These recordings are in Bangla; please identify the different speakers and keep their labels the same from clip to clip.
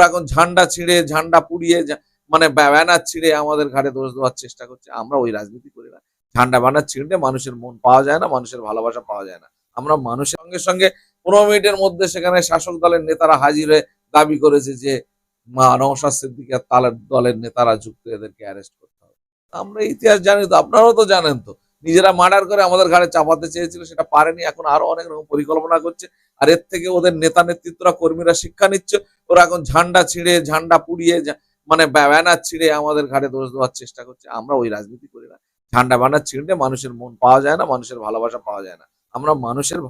Speaker 1: ওরা এখন ঝান্ডা ছিঁড়ে, ঝান্ডা পুড়িয়ে মানে ব্যানার ছিঁড়ে আমাদের ঘাড়ে দোষ দেওয়ার চেষ্টা করছে। আমরা ওই রাজনীতি করি না। ঝান্ডা ব্যানার ছিঁড়ে মানুষের মন পাওয়া যায় না, মানুষের ভালোবাসা পাওয়া যায় না। আমরা মানুষের সঙ্গে সঙ্গে পনেরো মিনিটের মধ্যে সেখানে শাসক দলের নেতারা হাজির হয়ে দাবি করেছে যে নওশাদ সিদ্দিকী আর তালের দলের নেতারা যুক্ত এদেরকে অ্যারেস্ট করতে হবে। আমরা ইতিহাস জানি তো, আপনারাও তো জানেন তো। নিজেরা মার্ডার করে আমাদের ঘাড়ে চাপাতে চেয়েছিল, সেটা পারেনি। এখন আরও অনেক রকম পরিকল্পনা করছে। আর এর থেকে ওদের নেতা নেতৃত্বরা, কর্মীরা শিক্ষা নিচ্ছে। ওরা এখন ঝান্ডা ছিঁড়ে, ঝান্ডা পুড়িয়ে মানে ব্যানার ছিঁড়ে আমাদের ঘাড়ে দোষ দেওয়ার চেষ্টা করছে। আমরা ওই রাজনীতি করি না। ঝান্ডা ব্যানার ছিঁড়ে মানুষের মন পাওয়া যায় না, মানুষের ভালোবাসা পাওয়া যায় না। আমরা মানুষের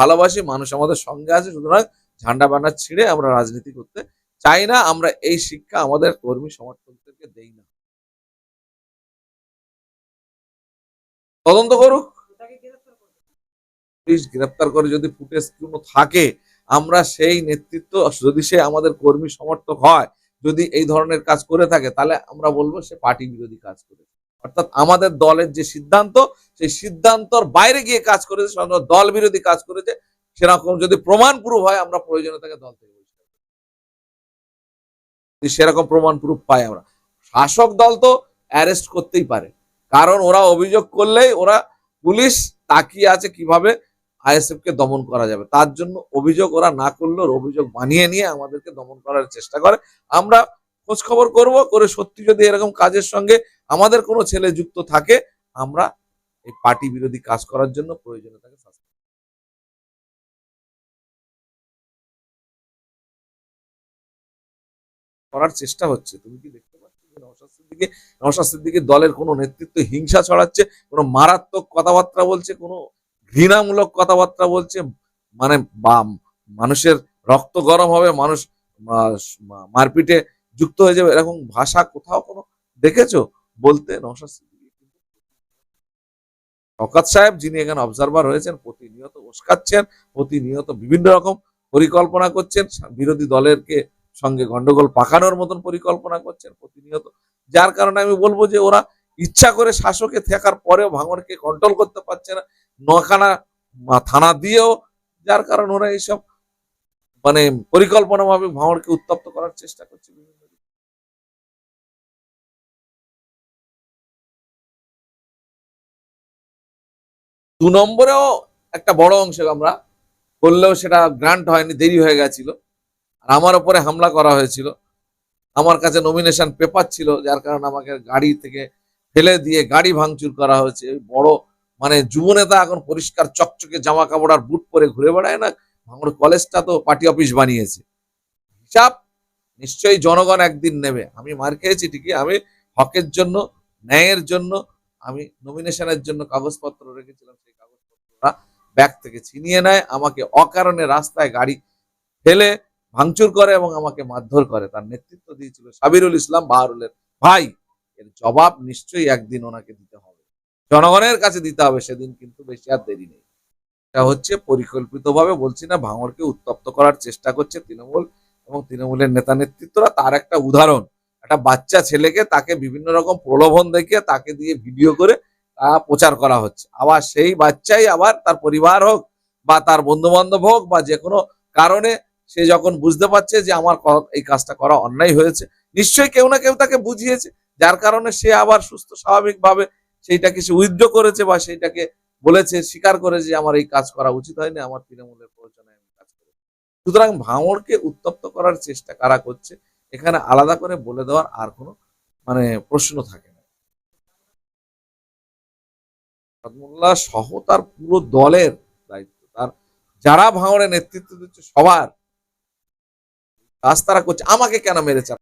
Speaker 1: ভালোবাসি, মানুষ আমাদের সঙ্গে আছে। সুতরাং ঝান্ডা ব্যানার ছিঁড়ে আমরা রাজনীতি করতে চাই না। আমরা এই শিক্ষা আমাদের কর্মী সমর্থকদেরকে দেই না। তদন্ত করুক। পুলিশ গ্রেপ্তার করে যদি ফুটেজ কোনো থাকে, আমরা সেই নেতৃত্ব, যদি সে আমাদের কর্মী সমর্থক হয়, যদি এই ধরনের কাজ করে থাকে, তাহলে আমরা বলব সে পার্টি বিরোধী কাজ করে। অর্থাৎ আমাদের দলের যে সিদ্ধান্ত, সেই সিদ্ধান্তর বাইরে গিয়ে কাজ করেছে দল বিরোধী কাজ করেছে, সেরকম যদি প্রমাণ প্রুফ হয়, আমরা প্রয়োজনে তাকে দল থেকে সেরকম প্রমাণ প্রুফ পাই আমরা। শাসক দল তো অ্যারেস্ট করতেই পারে। কারণ ওরা অভিযোগ করলেই ওরা পুলিশ তাকিয়ে আছে কীভাবে আইএসএফ কে দমন করা যাবে। তার জন্য অভিযোগ ওরা না করলেও অভিযোগ বানিয়ে নিয়ে আমাদেরকে দমন করার চেষ্টা করে। আমরা খোঁজ খবর করব, করে সত্যি যদি এরকম কাজের সঙ্গে আমাদের কোনো ছেলে যুক্ত থাকে, আমরা এই পার্টি বিরোধী কাজ করার জন্য প্রয়োজনে তাকে করার চেষ্টা হচ্ছে। তুমি কি দেখতে নওশাদ সিদ্দিকী নওশাদ সিদ্দিকীর দলের কোনো নেতৃত্ব হিংসা ছড়াচ্ছে, কোনো মারাত্মক কথাবার্তা বলছে, কোনো ঘৃণামূলক কথাবার্তা বলছে মানে বা মানুষের রক্ত গরম হবে, মানুষ মারপিটে যুক্ত হয়ে যাবে, এরকম ভাষা কোথাও কোনো দেখেছ বলতে নওশাদ সিদ্দিকী শওকত সাহেব, যিনি এখানে অবজারভার হয়েছেন প্রতিনিয়ত উস্কাচ্ছেন, প্রতিনিয়ত বিভিন্ন রকম পরিকল্পনা করছেন, বিরোধী দলেরকে সঙ্গে গন্ডগোল পাকানোর মতন পরিকল্পনা করছেন প্রতিনিয়ত। যার কারণে আমি বলব যে ওরা ইচ্ছা করে শাসকে থাকার পরেও ভাঙড়কে কন্ট্রোল করতে পারছে না। নখানা থানা দিয়েও যার কারণে ওরা এইসব মানে পরিকল্পনা ভাবে ভাঙড়কে উত্তপ্ত করার চেষ্টা করছে বিভিন্ন। দু নম্বরেও একটা বড় অংশ আমরা করলেও সেটা গ্রান্ট হয়নি, দেরি হয়ে গেছিল। আর আমার উপরে হামলা করা হয়েছিল। আমার কাছে নমিনেশন পেপার ছিল, যার কারণে আমাকে গাড়ি থেকে ফেলে দিয়ে গাড়ি ভাঙচুর করা হয়েছে। বড় মানে যুবনেতা এখন পরিষ্কার চকচকে জামা কাপড় আর বুট পরে ঘুরে বেড়ায় না ভাঙড় কলেজটা তো পার্টি অফিস বানিয়েছে। হিসাব নিশ্চয়ই জনগণ একদিন নেবে। আমি মার খেয়েছি ঠিকই, আমি হকের জন্য, ন্যায়ের জন্য, আমি নমিনেশনের জন্য কাগজপত্র রেখেছিলাম, সেই কাগজপত্রটা ব্যাগ থেকে ছিনিয়ে নেয়, আমাকে অকারণে রাস্তায় গাড়ি ফেলে ভাঙচুর করে এবং আমাকে মারধর করে। তার নেতৃত্ব দিয়েছিল সাবিরুল ইসলাম বাহারুলের ভাই। এর জবাব নিশ্চয়ই একদিন ওনাকে দিতে হবে। জনগণের কাছে দিতে হবে, সেদিন কিন্তু বেশি আর দেরি নেই। এটা হচ্ছে পরিকল্পিতভাবে বলছি না, ভাঙড়কে উত্তপ্ত করার চেষ্টা করছে তৃণমূল এবং তৃণমূলের নেতা নেতৃত্বরা। তার একটা উদাহরণ, একটা বাচ্চা ছেলেকে তাকে বিভিন্ন রকম প্রলোভন দেখিয়ে তাকে দিয়ে ভিডিও করে তা প্রচার করা হচ্ছে। আবার সেই বাচ্চাই আবার তার পরিবার হোক বা তার বন্ধু বান্ধব হোক বা যে কোনো কারণে সে যখন বুঝতে পারছে যে আমার এই কাজটা করা অন্যায় হয়েছে, নিশ্চয়ই কেউ না কেউ তাকে বুঝিয়েছে। যার কারণে সে আবার সুস্থ স্বাভাবিকভাবে সেইটাকে সে উইথড্র করেছে বা সেইটাকে বলেছে, স্বীকার করেছে যে আমার এই কাজ করা উচিত হয়নি, আমার তৃণমূলের প্রয়োজনে আমি কাজ করেছি সুতরাং ভাঙড়কে উত্তপ্ত করার চেষ্টা কারা করছে, এখানে আলাদা করে বলে দেওয়ার আর কোনো মানে প্রশ্ন থাকে না। সহ তার পুরো দলের দায়িত্ব, তার যারা ভাঙড়ে নেতৃত্ব দিচ্ছে সবার কাজ তারা করছে আমাকে কেন মেরেছে?